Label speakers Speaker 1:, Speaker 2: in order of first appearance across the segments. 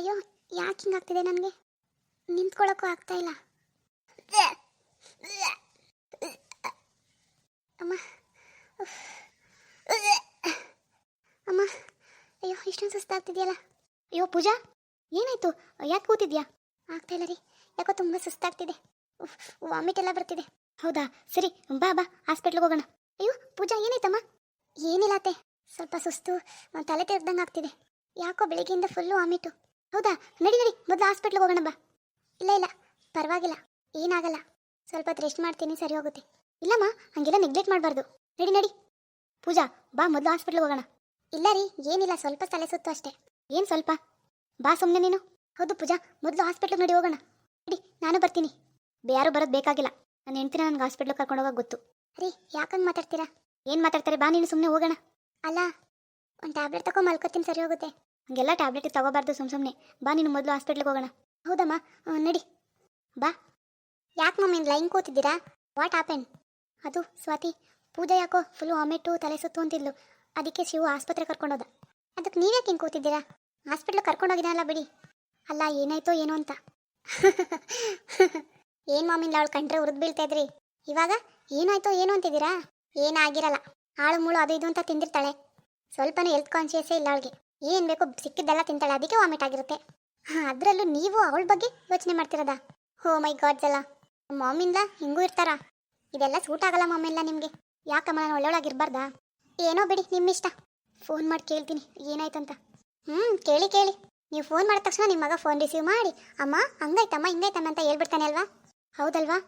Speaker 1: ಅಯ್ಯೋ, ಯಾಕೆ ಹಿಂಗಾಗ್ತಿದೆ ನನಗೆ? ನಿಂತ್ಕೊಳ್ಳೋಕ್ಕೂ ಆಗ್ತಾ ಇಲ್ಲ. ಅಮ್ಮ. ಅಮ್ಮ, ಅಯ್ಯೋ, ಇಷ್ಟೊಂದು ಸುಸ್ತಾಗ್ತಿದೆಯಲ್ಲ? ಅಯ್ಯೋ, ಪೂಜಾ, ಏನಾಯ್ತು? ಯಾಕೆ ಕೂತಿದ್ಯಾ? ಆಗ್ತಾ ಇಲ್ಲ ರೀ. ಯಾಕೋ ತುಂಬ ಸುಸ್ತಾಗ್ತಿದೆ. ವಾಮಿಟ್ ಎಲ್ಲ ಬರ್ತಿದೆ. ಹೌದಾ? ಸರಿ, ಬಾ ಬಾ, ಹಾಸ್ಪಿಟ್ಲಿಗೆ ಹೋಗೋಣ. ಅಯ್ಯೋ, ಪೂಜಾ, ಏನಾಯ್ತಮ್ಮ? ಏನಿಲ್ಲ ಅತ್ತೆ. ಸ್ವಲ್ಪ ಸುಸ್ತು, ತಲೆ ತೆರೆದಂಗೆ ಆಗ್ತಿದೆ ಯಾಕೋ ಬೆಳಿಗ್ಗೆಯಿಂದ ಫುಲ್ಲು ವಾಮಿಟು. ಹೌದಾ? ನಡಿ ನಡಿ. ಮೊದಲು ಹಾಸ್ಪಿಟ್ಲಿಗೆ ಹೋಗೋಣ ಬಾ. ಇಲ್ಲ ಇಲ್ಲ. ಪರವಾಗಿಲ್ಲ. ಏನಾಗಲ್ಲ. ಸ್ವಲ್ಪ ಹೊತ್ತು ರೆಸ್ಟ್ ಮಾಡ್ತೀನಿ, ಸರಿ ಹೋಗುತ್ತೆ. ಇಲ್ಲಮ್ಮ, ಹಂಗೆಲ್ಲ ನೆಗ್ಲೆಕ್ಟ್ ಮಾಡಬಾರ್ದು. ನಡಿ ನಡಿ. ಪೂಜಾ, ಬಾ, ಮೊದಲು ಹಾಸ್ಪಿಟ್ಲಿಗೆ ಹೋಗೋಣ. ಇಲ್ಲ ರೀ, ಏನಿಲ್ಲ. ಸ್ವಲ್ಪ ತಲೆ ಸುತ್ತು ಅಷ್ಟೇ. ಏನು ಸ್ವಲ್ಪ? ಬಾ ಸುಮ್ಮನೆ ನೀನು. ಹೌದು ಪೂಜಾ, ಮೊದಲು ಹಾಸ್ಪಿಟ್ಲಿಗೆ ನಡಿ ಹೋಗೋಣ. ನಡಿ, ನಾನು ಬರ್ತೀನಿ. ಯಾರು ಬರೋದು ಬೇಕಾಗಿಲ್ಲ. ನನ್ನ ಹೆಂಡ್ತಿನ ನನಗೆ ಹಾಸ್ಪಿಟ್ಲಿಗೆ ಕರ್ಕೊಂಡು ಹೋಗೋಕೆ ಗೊತ್ತು. ರೀ, ಯಾಕಂಗೆ ಮಾತಾಡ್ತೀರಾ? ಏನು ಮಾತಾಡ್ತಾರೆ? ಬಾ, ನೀನು ಸುಮ್ಮನೆ ಹೋಗೋಣ. ಅಲ್ಲ, ಒಂದು ಟ್ಯಾಬ್ಲೆಟ್ ತಗೊಂಡು ಮಲ್ಕೋತೀನಿ, ಸರಿ ಹೋಗುತ್ತೆ. ಹಂಗೆಲ್ಲ ಟ್ಯಾಬ್ಲೆಟ್ ತಗೋಬಾರ್ದು ಸುಮ್ ಸುಮ್ಮನೆ ಬಾ ನೀನು ಮೊದಲು ಹಾಸ್ಪಿಟ್ಲಿಗೆ ಹೋಗೋಣ. ಹೌದಮ್ಮ ನಡಿ. ಬಾ. ಯಾಕೆ ಮಮ್ಮಿ ಲೈನ್ ಕೂತಿದ್ದೀರಾ? ವಾಟ್ ಹ್ಯಾಪನ್ ಅದು ಸ್ವಾತಿ, ಪೂಜೆ ಯಾಕೋ ಫುಲ್ ವಾಮಿಟು ತಲೆ ಸುತ್ತು ಅಂತಿದ್ಲು. ಅದಕ್ಕೆ ಶಿವು ಆಸ್ಪತ್ರೆ ಕರ್ಕೊಂಡೋದ ಅದಕ್ಕೆ ನೀವ್ಯಾಕೆ ಹಿಂಗೆ ಕೂತಿದ್ದೀರಾ? ಹಾಸ್ಪಿಟ್ಲಿಗೆ ಕರ್ಕೊಂಡೋಗಿದ್ದಾನಲ್ಲ ಬಿಡಿ. ಅಲ್ಲ, ಏನಾಯ್ತೋ ಏನೋ ಅಂತ. ಏನು ಮಾಮಿಲ್ಲ ಅವಳು ಕಂಡ್ರೆ ಉರಿದು ಬೀಳ್ತಾ ಇದ್ರಿ? ಇವಾಗ ಏನಾಯ್ತೋ ಏನು ಅಂತಿದ್ದೀರಾ? ಏನಾಗಿರಲ್ಲ ಆಳು ಮುಳು ಅದು ಇದು ಅಂತ ತಿಂದಿರ್ತಾಳೆ. ಸ್ವಲ್ಪನೇ ಹೆಲ್ತ್ ಕಾನ್ಶಿಯಸ್ಸೇ ಇಲ್ಲ ಅವಳಿಗೆ. ಏನು ಬೇಕು ಸಿಕ್ಕಿದ್ದೆಲ್ಲ ತಿಂತಾಳೆ, ಅದಕ್ಕೆ ವಾಮಿಟ್ ಆಗಿರುತ್ತೆ. ಹಾಂ, ಅದರಲ್ಲೂ ನೀವು ಅವಳ ಬಗ್ಗೆ ಯೋಚನೆ ಮಾಡ್ತಿರೋದಾ? ಹೋ ಮೈ ಗಾಡ್ಸ್ ಎಲ್ಲ ಮಾಮಿಂದ ಹಿಂಗೂ ಇರ್ತಾರಾ? ಇದೆಲ್ಲ ಸೂಟ್ ಆಗಲ್ಲ ಮಾಮೆಲ್ಲ ನಿಮಗೆ. ಯಾಕಮ್ಮ, ನಾನು ಒಳ್ಳೆಯೊಳಗಿರ್ಬಾರ್ದಾ ಏನೋ ಬಿಡಿ, ನಿಮ್ಮಿಷ್ಟ. ಫೋನ್ ಮಾಡಿ ಕೇಳ್ತೀನಿ, ಏನಾಯ್ತಂತ? ಹ್ಞೂ ಕೇಳಿ ಕೇಳಿ. ನೀವು ಫೋನ್ ಮಾಡಿದ ತಕ್ಷಣ ನಿಮ್ಮ ಮಗ ಫೋನ್ ರಿಸೀವ್ ಮಾಡಿ, ಅಮ್ಮ, ಹಂಗಾಯ್ತಮ್ಮ, ಹಿಂಗಾಯ್ತಮ್ಮ ಅಂತ ಹೇಳ್ಬಿಡ್ತಾನೆ ಅಲ್ವಾ? ಹೌದಲ್ವಾ?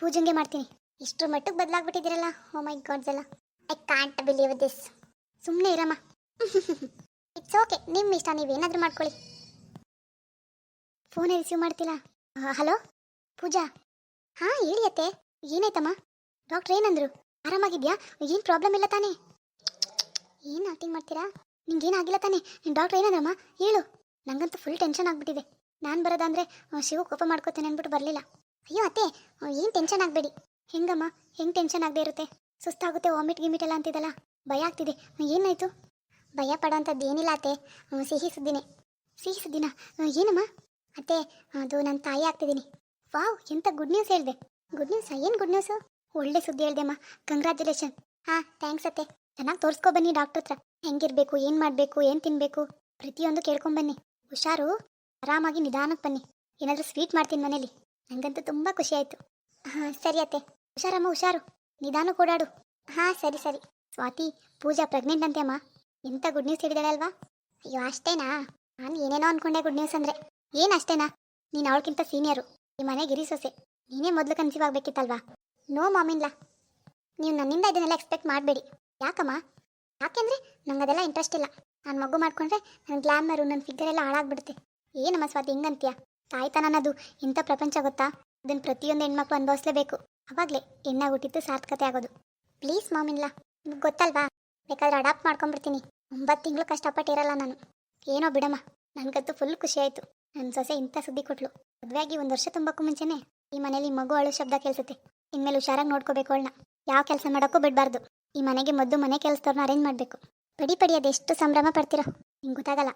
Speaker 1: ಪೂಜೆಗೆ ಮಾಡ್ತೀನಿ. ಇಷ್ಟರ ಮಟ್ಟಕ್ಕೆ ಬದಲಾಗ್ಬಿಟ್ಟಿದ್ದೀರಲ್ಲ ಹೋ ಮೈ ಗಾಡ್ಸ್ ಎಲ್ಲ ಐ ಕಾಂಟ್ ಬಿಲೀವ್ ದಿಸ್ ಸುಮ್ಮನೆ ಇರಮ್ಮ. ಇಟ್ಸ್ ಓಕೆ ನಿಮ್ಮ ಇಷ್ಟ, ನೀವು ಏನಾದರೂ ಮಾಡ್ಕೊಳ್ಳಿ. ಫೋನೇ ರಿಸೀವ್ ಮಾಡ್ತಿಲ್ಲ ಹಲೋ ಪೂಜಾ? ಹಾಂ, ಹೇಳಿ ಅತ್ತೆ. ಏನಾಯ್ತಮ್ಮ? ಡಾಕ್ಟ್ರ್ ಏನಂದ್ರು? ಆರಾಮಾಗಿದ್ಯಾ? ಏನು ಪ್ರಾಬ್ಲಮ್ ಇಲ್ಲ ತಾನೇ? ಏನು ಆಕ್ಟಿಂಗ್ ಮಾಡ್ತೀರಾ? ನಿಂಗೇನಾಗಿಲ್ಲ ತಾನೇ? ಡಾಕ್ಟ್ರ್ ಏನಂದ್ರಮ್ಮ? ಹೇಳು. ನನಗಂತೂ ಫುಲ್ ಟೆನ್ಷನ್ ಆಗಿಬಿಟ್ಟಿದೆ. ನಾನು ಬರೋದಂದರೆ ಶಿವ ಶಿವು ಕೋಪ ಮಾಡ್ಕೋತೇನೆ ಅಂದ್ಬಿಟ್ಟು ಬರಲಿಲ್ಲ. ಅಯ್ಯೋ ಅತ್ತೆ ಏನು ಟೆನ್ಷನ್ ಆಗಬೇಡಿ. ಹೆಂಗಮ್ಮ? ಹೆಂಗೆ ಟೆನ್ಷನ್ ಆಗದೆ ಇರುತ್ತೆ? ಸುಸ್ತಾಗುತ್ತೆ ವಾಮಿಟ್ ಗಿಮಿಟ್ ಎಲ್ಲ ಅಂತಿದ್ದಲ್ಲ ಭಯ ಆಗ್ತಿದೆ. ಏನಾಯ್ತು? ಭಯ ಪಡೋಂಥದ್ದು ಏನಿಲ್ಲ ಅತ್ತೆ. ಸಿಹಿ ಸುದ್ದಿನೇ. ಸಿಹಿ ಸುದ್ದಿನ? ಏನಮ್ಮ? ಅತ್ತೆ, ಅದು ನನ್ನ ತಾಯಿ ಆಗ್ತಿದ್ದೀನಿ. ವಾವ್ ಎಂಥ ಗುಡ್ ನ್ಯೂಸ್ ಹೇಳಿದೆ. ಗುಡ್ ನ್ಯೂಸ್ ಏನು ಗುಡ್ ನ್ಯೂಸು ಒಳ್ಳೆ ಸುದ್ದಿ ಹೇಳಿದೆಮ್ಮ ಕಂಗ್ರ್ಯಾಚುಲೇಷನ್ ಹಾಂ ಥ್ಯಾಂಕ್ಸ್ ಅತ್ತೆ. ಚೆನ್ನಾಗಿ ತೋರಿಸ್ಕೊ ಬನ್ನಿ ಡಾಕ್ಟ್ರ್ ಹತ್ರ. ಹೆಂಗಿರ್ಬೇಕು, ಏನು ಮಾಡಬೇಕು, ಏನು ತಿನ್ನಬೇಕು ಪ್ರತಿಯೊಂದು ಕೇಳ್ಕೊಂಬನ್ನಿ ಹುಷಾರು, ಆರಾಮಾಗಿ ನಿಧಾನಕ್ಕೆ ಬನ್ನಿ. ಏನಾದರೂ ಸ್ವೀಟ್ ಮಾಡ್ತೀನಿ ಮನೇಲಿ. ನನಗಂತೂ ತುಂಬ ಖುಷಿ ಆಯಿತು. ಹಾಂ, ಸರಿ ಅತ್ತೆ. ಹುಷಾರಮ್ಮ, ಹುಷಾರು. ನಿಧಾನಕ್ಕೆ ಓಡಾಡು. ಹಾಂ, ಸರಿ ಸರಿ. ಸ್ವಾತಿ, ಪೂಜಾ ಪ್ರೆಗ್ನೆಂಟ್ ಅಂತೆ ಅಮ್ಮ. ಎಂಥ ಗುಡ್ ನ್ಯೂಸ್ ಹೇಳಿದಾಳೆ ಅಲ್ವಾ? ಅಯ್ಯೋ, ಅಷ್ಟೇನಾ? ನಾನು ಏನೇನೋ ಅನ್ಕೊಂಡೆ ಗುಡ್ ನ್ಯೂಸ್ ಅಂದರೆ. ಏನು ಅಷ್ಟೇನಾ? ನೀನು ಅವಳಕ್ಕಿಂತ ಸೀನಿಯರು ಈ ಮನೆಗೆ ಇರಿ ಸೊಸೆ. ನೀನೇ ಮೊದಲು ಕನ್ಸೀವ್ ಆಗಬೇಕಿತ್ತಲ್ವಾ? ನೋ ಮಾಮಿನ್ಲ. ನೀವು ನನ್ನಿಂದ ಇದನ್ನೆಲ್ಲ ಎಕ್ಸ್ಪೆಕ್ಟ್ ಮಾಡಬೇಡಿ. ಯಾಕಮ್ಮ? ಯಾಕೆಂದರೆ ನಂಗೆ ಅದೆಲ್ಲ ಇಂಟ್ರೆಸ್ಟ್ ಇಲ್ಲ. ನಾನು ಮಗು ಮಾಡ್ಕೊಂಡ್ರೆ ನನ್ನ ಗ್ಲಾಮರು ನನ್ನ ಫಿಗರ್ ಎಲ್ಲ ಹಾಳಾಗ್ಬಿಡುತ್ತೆ. ಏನಮ್ಮ ಸ್ವಾತಿ, ಹಿಂಗಂತೀಯ? ತಾಯ್ತನ ಅನ್ನೋದು ಇಂಥ ಪ್ರಪಂಚ ಗೊತ್ತಾ? ಅದನ್ನ ಪ್ರತಿಯೊಂದು ಹೆಣ್ಮಕ್ಳು ಅನುಭವಿಸ್ಲೇಬೇಕು. ಅವಾಗಲೇ ಹೆಣ್ಣಾಗಿ ಹುಟ್ಟಿದ್ದು ಸಾರ್ಥಕತೆ ಆಗೋದು. ಪ್ಲೀಸ್ ಮಾಮಿನ್ಲ. ನಿಮ್ಗೆ ಗೊತ್ತಲ್ವಾ? ಬೇಕಾದ್ರೆ ಅಡಾಪ್ಟ್ ಮಾಡ್ಕೊಂಡ್ಬಿಡ್ತೀನಿ. ಒಂಬತ್ತು ತಿಂಗಳು ಕಷ್ಟಪಟ್ಟಿರಲ್ಲ ನಾನು. ಏನೋ ಬಿಡಮ್ಮ, ನನಗಂತೂ ಫುಲ್ ಖುಷಿ ಆಯಿತು. ನನ್ನ ಸೊಸೆ ಇಂಥ ಸುದ್ದಿ ಕೊಟ್ಲು. ಮದುವೆಯಾಗಿ ಒಂದು ವರ್ಷ ತುಂಬಕ್ಕೂ ಮುಂಚೆನೇ ಈ ಮನೇಲಿ ಮಗು ಅಳು ಶಬ್ದ ಕೇಳಿಸುತ್ತೆ. ಇನ್ಮೇಲೆ ಹುಷಾರಾಗಿ ನೋಡ್ಕೋಬೇಕು ಅವಳನ್ನ ಯಾವ ಕೆಲಸ ಮಾಡೋಕ್ಕೂ ಬಿಡಬಾರ್ದು. ಈ ಮನೆಗೆ ಮದ್ದು ಮನೆ ಕೆಲಸದವ್ರನ್ನ ಅರೇಂಜ್ ಮಾಡಬೇಕು. ಪಡಿ ಪಡಿ, ಅದೆಷ್ಟು ಸಂಭ್ರಮ ಪಡ್ತಿರೋ. ನಿಂಗೆ ಗೊತ್ತಾಗಲ್ಲ.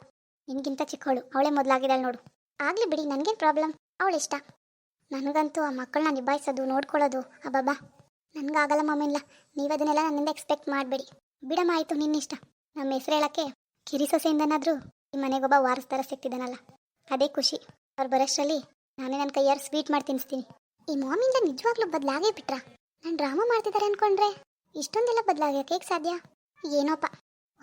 Speaker 1: ನಿನ್ಗಿಂತ ಚಿಕ್ಕವಳು ಅವಳೇ ಮೊದಲಾಗಿದ್ದಾಳೆ ನೋಡು. ಆಗಲಿ ಬಿಡಿ, ನನಗೇನು ಪ್ರಾಬ್ಲಮ್ ಅವಳು ಇಷ್ಟ. ನನಗಂತೂ ಆ ಮಕ್ಕಳನ್ನ ನಿಭಾಯಿಸೋದು, ನೋಡ್ಕೊಳ್ಳೋದು, ಅಬ್ಬಬ್ಬಾ. ನನಗಾಗಲ್ಲ ಮಾಮಿಲ್ಲ ನೀವು ಅದನ್ನೆಲ್ಲ ನನ್ನಿಂದ ಎಕ್ಸ್ಪೆಕ್ಟ್ ಮಾಡಬೇಡಿ. ಬಿಡಮ್ಮ ಆಯಿತು ನಿನ್ನಿಷ್ಟ. ನಮ್ಮ ಹೆಸರು ಹೇಳಕ್ಕೆ ಕಿರಿ ಸೊಸೆಯಿಂದನಾದರೂ ಈ ಮನೆಗೊಬ್ಬ ವಾರಸ್ತಾರ ಸಿಗ್ತಿದ್ದಾನಲ್ಲ ಅದೇ ಖುಷಿ. ಅವ್ರು ಬರೋಷ್ಟರಲ್ಲಿ ನಾನೇ ನನ್ನ ಕೈಯಾರು ಸ್ವೀಟ್ ಮಾಡಿ ತಿನ್ನಿಸ್ತೀನಿ ಈ ಮಾಮಿಂದ ನಿಜವಾಗ್ಲೂ ಬದಲಾಗೇ ಬಿಟ್ರಾ? ನಾನು ಡ್ರಾಮಾ ಮಾಡ್ತಿದ್ದಾರೆ ಅನ್ಕೊಂಡ್ರೆ ಇಷ್ಟೊಂದೆಲ್ಲ ಬದಲಾಗಕ್ಕೆ ಹೇಗೆ ಸಾಧ್ಯ? ಏನೋಪ್ಪ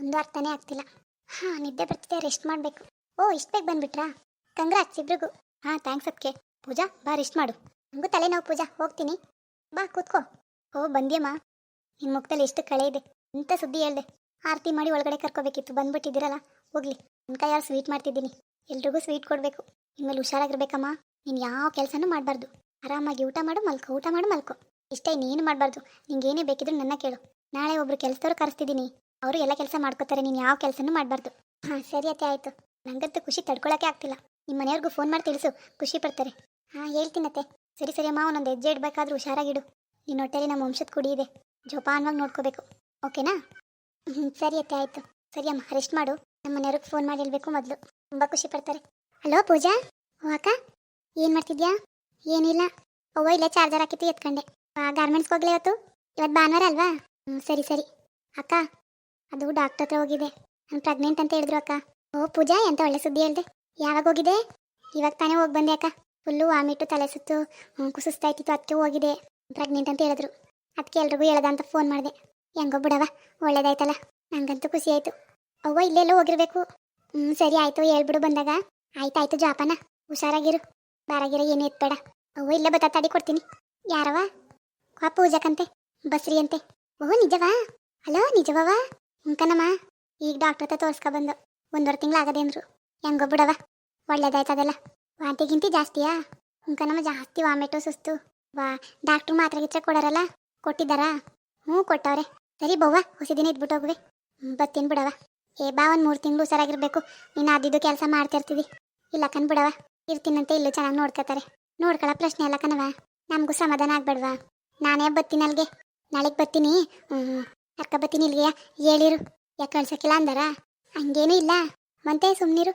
Speaker 1: ಒಂದು ಅರ್ಥನೇ ಆಗ್ತಿಲ್ಲ. ಹಾಂ, ನಿದ್ದೆ ಬರ್ತಿದೆ, ರೆಸ್ಟ್ ಮಾಡಬೇಕು. ಓ, ಇಷ್ಟು ಬೇಗ ಬಂದ್ಬಿಟ್ರಾ? ಕಂಗ್ರಾಟ್ಸ್ ಇಬ್ರಿಗೂ. ಹಾಂ, ಥ್ಯಾಂಕ್ಸ್ ಅದಕ್ಕೆ ಪೂಜಾ, ಬಾ, ರೆಸ್ಟ್ ಮಾಡು. ನಂಗೂ ತಲೆನೋವು ಪೂಜಾ. ಹೋಗ್ತೀನಿ. ಬಾ, ಕೂತ್ಕೋ. ಓ, ಬಂದ್ಯಮ್ಮ. ನಿನ್ನ ಮುಖದಲ್ಲಿ ಎಷ್ಟು ಕಳೆ ಇದೆ. ಇಂಥ ಸುದ್ದಿ ಹೇಳ್ದೆ. ಆರತಿ ಮಾಡಿ ಒಳಗಡೆ ಕರ್ಕೋಬೇಕಿತ್ತು, ಬಂದ್ಬಿಟ್ಟಿದ್ದೀರಲ್ಲ, ಹೋಗ್ಲಿ. ನನ್ನ ಕೈಯಾರು ಸ್ವೀಟ್ ಮಾಡ್ತಿದ್ದೀನಿ. ಎಲ್ರಿಗೂ ಸ್ವೀಟ್ ಕೊಡಬೇಕು. ಇನ್ಮೇಲೆ ಹುಷಾರಾಗಿರ್ಬೇಕಮ್ಮ. ನೀನು ಯಾವ ಕೆಲಸನೂ ಮಾಡಬಾರ್ದು. ಆರಾಮಾಗಿ ಊಟ ಮಾಡು, ಮಲ್ಕೋ. ಊಟ ಮಾಡು, ಮಲ್ಕೋ. ಇಷ್ಟೇ ನೀನು ಮಾಡಬಾರ್ದು. ನಿಂಗೇನೇ ಬೇಕಿದ್ರು ನನ್ನ ಕೇಳು. ನಾಳೆ ಒಬ್ರು ಕೆಲಸದವ್ರು ಕರೆಸ್ತಿದ್ದೀನಿ. ಅವರು ಎಲ್ಲ ಕೆಲಸ ಮಾಡ್ಕೋತಾರೆ, ನೀನು ಯಾವ ಕೆಲಸನೂ ಮಾಡಬಾರ್ದು. ಹಾಂ, ಸರಿ ಅತ್ತೆ, ಆಯಿತು. ನಂಗಂತೂ ಖುಷಿ ತಡ್ಕೊಳಕ್ಕೆ ಆಗ್ತಿಲ್ಲ. ನಿಮ್ಮ ಮನೆಯವ್ರಿಗೂ ಫೋನ್ ಮಾಡಿ ತಿಳಿಸು. ಖುಷಿ ಪಡ್ತಾರೆ. ಹಾಂ ಹೇಳ್ತೀನತ್ತೆ ಸರಿ ಸರಿ ಅಮ್ಮ, ಒಂದೊಂದು ಹೆಜ್ಜೆ ಇಡಬೇಕಾದ್ರೂ ಹುಷಾರಾಗಿಡು. ನಿನ್ನ ಹೊಟ್ಟೆಲಿ ನಮ್ಮ ವಂಶದ ಕುಡಿ ಇದೆ. ಜೋಪಾನವಾಗಿ ನೋಡ್ಕೋಬೇಕು. ಓಕೆನಾ? ಹ್ಞೂ ಸರಿ ಅತ್ತೆ, ಆಯಿತು. ಸರಿ ಅಮ್ಮ ರೆಸ್ಟ್ ಮಾಡು. ನಮ್ಮ ಮನೆಯವ್ರಿಗೆ ಫೋನ್ ಮಾಡಿ ಹೇಳ್ಬೇಕು ಮೊದಲು. ತುಂಬ ಖುಷಿ ಪಡ್ತಾರೆ. ಹಲೋ ಪೂಜಾ? ಓ, ಅಕ್ಕ? ಏನು ಮಾಡ್ತಿದ್ಯಾ? ಏನಿಲ್ಲ. ಅವ್ವ ಇಲ್ಲೇ ಚಾರ್ಜರ್ ಹಾಕಿತ್ತು, ಎತ್ಕೊಂಡೆ. ಗಾರ್ಮೆಂಟ್ಸ್ಗೆ ಹೋಗ್ಲೇ ಇವತ್ತು. ಇವತ್ತು ಭಾನುವಾರ ಅಲ್ವಾ? ಹ್ಞೂ ಸರಿ ಸರಿ. ಅಕ್ಕ, ಅದು ಡಾಕ್ಟರ್ ಹತ್ರ ಹೋಗಿದೆ. ನಾನು ಪ್ರೆಗ್ನೆಂಟ್ ಅಂತ ಹೇಳಿದ್ರು ಅಕ್ಕ. ಓ, ಪೂಜಾ, ಎಂತ ಒಳ್ಳೆ ಸುದ್ದಿ ಹೇಳಿದೆ. ಯಾವಾಗ ಹೋಗಿದೆ? ಇವಾಗ ತಾನೇ ಹೋಗಿ ಬಂದೆ ಅಕ್ಕ. ಫುಲ್ಲು ವಾಮಿಟ್ಟು ತಲೆ ಸುತ್ತು ಕುಸಿಸ್ತಾ ಇತ್ತು ಅದಕ್ಕೆ ಹೋಗಿದೆ. ಪ್ರೆಗ್ನೆಂಟ್ ಅಂತ ಹೇಳಿದ್ರು. ಅದಕ್ಕೆ ಎಲ್ರಿಗೂ ಹೇಳ್ದ ಅಂತ ಫೋನ್ ಮಾಡಿದೆ. ಹೆಂಗೋ ಬಿಡವ ಒಳ್ಳೇದಾಯ್ತಲ್ಲ. ನಂಗಂತೂ ಖುಷಿ ಆಯಿತು. ಅವ್ವ ಇಲ್ಲೆಲ್ಲೋ ಹೋಗಿರ್ಬೇಕು. ಹ್ಞೂ ಸರಿ ಆಯ್ತು, ಹೇಳ್ಬಿಡು ಬಂದಾಗ. ಆಯ್ತಾಯ್ತು ಜಾಪನ, ಹುಷಾರಾಗಿರು. ಬಾರಾಗಿರ ಏನು ಎತ್ಬೇಡ. ಅವ್ವ ಇಲ್ಲೇ ಬತ್ತ ತಡಿ ಕೊಡ್ತೀನಿ. ಯಾರವ ಕಾ ಪೂಜಕಂತೆ ಬಸ್ರಿ ಅಂತೆ ಓಹ್ ನಿಜವಾ ಹಲೋ ನಿಜವವ ಹುಂಕನಮ್ಮ ಈಗ ಡಾಕ್ಟರ್ ಹತ್ರ ತೋರ್ಸ್ಕೊ ಬಂದು. ಒಂದೂವರೆ ತಿಂಗಳು ಆಗದೆ ಅಂದ್ರು. ಹೆಂಗೋ ಬಿಡವ ಒಳ್ಳೇದಾಯ್ತು ಅದೆಲ್ಲ. ವಾಂತಿ ಗಿಂತಿ ಜಾಸ್ತಿಯಾ? ಹುಂಕನಮ್ಮ ಜಾಸ್ತಿ ವಾಮಿಟು ಸುಸ್ತು. ವಾ ಡಾಕ್ಟ್ರು ಮಾತ್ರೆ ಗಿತ್ರೆ ಕೊಡೋರಲ್ಲ? ಕೊಟ್ಟಿದ್ದಾರಾ? ಹ್ಞೂ ಕೊಟ್ಟವ್ರೆ. ಸರಿ ಬವ್ವ ಹೊಸ ದಿನ ಇದ್ಬಿಟ್ಟು ಹೋಗುವೆ. ಹ್ಮ್, ಬರ್ತೀನಿ ಬಿಡವ ಏ ಬಾ ಒಂದು ಮೂರು ತಿಂಗಳು ಹುಷಾರಾಗಿರ್ಬೇಕು. ನೀನು ಅದಿದ್ದು ಕೆಲಸ ಮಾಡ್ತಿರ್ತೀವಿ ಇಲ್ಲ ಕಣ್ ಬಿಡವ ಇರ್ತೀನಂತೆ ಇಲ್ಲೂ ಚೆನ್ನಾಗಿ ನೋಡ್ಕೋತಾರೆ. ನೋಡ್ಕೊಳ್ಳೋ ಪ್ರಶ್ನೆ ಎಲ್ಲ ಕಣವ ನಮಗೂ ಸಮಾಧಾನ ಆಗ್ಬೇಡ್ವಾ. ನಾನೇ ಬರ್ತೀನಿ ಅಲ್ಲಿಗೆ ನಾಳೆಗೆ ಬರ್ತೀನಿ. ಹ್ಞೂ ಕರ್ಕ ಬರ್ತೀನಿ ಇಲ್ಲಿಗೆ ಹೇಳಿರು. ಯಾಕೆ ಕಳ್ಸೋಕ್ಕಿಲ್ಲ ಅಂದಾರ? ಹಂಗೇನೂ ಇಲ್ಲ. ಮತ್ತೆ ಸುಮ್ಮನಿರು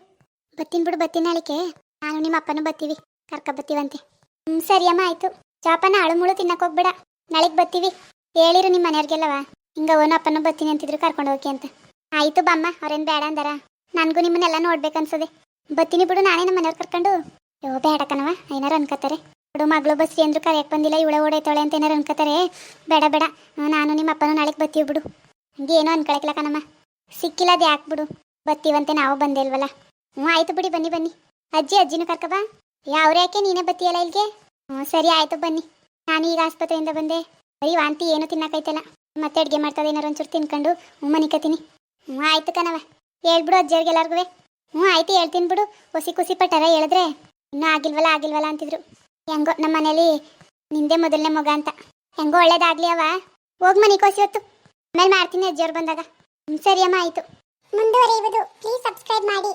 Speaker 1: ಬತ್ತೀನಿ ಬಿಡು ಬರ್ತೀನಿ ನಾಳಿಕೆ. ನಾನು ನಿಮ್ಮ ಅಪ್ಪನೂ ಬರ್ತೀವಿ ಕರ್ಕ ಬತ್ತೀವಂತೆ. ಹ್ಞೂ ಸರಿಯಮ್ಮ ಆಯಿತು. ಚಾಪನ ಅಳು ಮುಳು ತಿನ್ನಕ್ಕೆ ಹೋಗ್ಬೇಡ. ನಾಳೆಗೆ ಬರ್ತೀವಿ ಹೇಳಿರು ನಿಮ್ಮ ಮನೆಯವ್ರಿಗೆಲ್ಲವ. ಹಿಂಗ ಅವನು ಅಪ್ಪನ ಬರ್ತೀನಿ ಅಂತಿದ್ರು ಕರ್ಕೊಂಡು ಹೋಗಿ ಅಂತ. ಆಯಿತು ಬಮ್ಮ, ಅವ್ರೇನು ಬೇಡ ಅಂದಾರ. ನನಗೂ ನಿಮ್ಮನ್ನೆಲ್ಲ ನೋಡ್ಬೇಕನ್ಸದೆ ಬತ್ತೀನಿ ಬಿಡು, ನಾನೇ ನಮ್ಮ ಮನೆಯವ್ರು ಕರ್ಕೊಂಡು. ಯೋ, ಬೇಡ ಕಣವ ಏನಾರು ಅನ್ಕೋತಾರೆ ಬಿಡು, ಮಗಳು ಬಸ್ರಿ ಅಂದ್ರು ಕರೆಯಕ್ಕೆ ಬಂದಿಲ್ಲ, ಇವಳೆ ಓಡೈತಾಳೆ ಅಂತ ಏನಾರು ಅನ್ಕೋತಾರೆ ಬೇಡ ಬೇಡ ನಾನು ನಿಮ್ಮ ಅಪ್ಪನೂ ನಾಳೆಗೆ ಬತ್ತೀವಿ ಬಿಡು. ಹಂಗೆ ಏನೋ ಅನ್ಕೊಳಕ್ಲ ಕಣಮ್ಮ. ಸಿಕ್ಕಿಲ್ಲ ಅದು ಯಾಕೆ ಬಿಡು. ಬತ್ತೀವಂತೆ ನಾವು ಬಂದೇ ಇಲ್ವಲ್ಲ. ಹ್ಞೂ ಆಯ್ತು ಬಿಡಿ, ಬನ್ನಿ ಬನ್ನಿ. ಅಜ್ಜಿ, ಅಜ್ಜಿನೂ ಕರ್ಕ ಬಾ ಯಾವ್ರು ಯಾಕೆ, ನೀನೇ ಬತ್ತೀಯಲ್ಲ ಇಲ್ಲಿಗೆ? ಹ್ಞೂ ಸರಿ, ಆಯ್ತು ಬನ್ನಿ. ನಾನು ಈಗ ಆಸ್ಪತ್ರೆಯಿಂದ ಬಂದೆ. ಬರೀ ವಾಂತಿ ಏನು ತಿನ್ನಕೈತಲ್ಲ ಮತ್ತೆ ಅಡುಗೆ ಮಾಡ್ತದೆ ಏನಾರು ಒಂಚೂರು ತಿನ್ಕೊಂಡು. ಮನಿಕತೀನಿ ಹ್ಞೂ ಆಯ್ತು ಕಣವ ಹೇಳ್ಬಿಡು ಅಜ್ಜಿಯವ್ರಿಗೆ ಎಲ್ಲರಿಗೂ ಹ್ಞೂ ಆಯ್ತು ಹೇಳ್ತೀನಿ ಬಿಡು. ಹುಸಿ ಕುಸಿ ಪಟ್ಟಾರ ಹೇಳಿದ್ರೆ ಇನ್ನೂ ಆಗಿಲ್ವಲ್ಲ ಆಗಿಲ್ವಲ್ಲ ಅಂತಿದ್ರು. ಹೆಂಗೋ ನಮ್ಮ ಮನೇಲಿ ನಿಂದೆ ಮೊದಲನೇ ಮಗ ಅಂತ. ಹೆಂಗೋ ಒಳ್ಳೇದಾಗ್ಲಿ ಅವ ಹೋಗ್ ಮನೆ ಕೋಸಿ ಹೊತ್ತು. ಆಮೇಲೆ ಮಾಡ್ತೀನಿ ಅಜ್ಜಿಯವ್ರು ಬಂದಾಗ. ಸರಿ ಅಮ್ಮ, ಆಯ್ತು. ಮುಂದುವರಿಯುವುದು. ಪ್ಲೀಸ್ ಸಬ್ಸ್ಕ್ರೈಬ್ ಮಾಡಿ.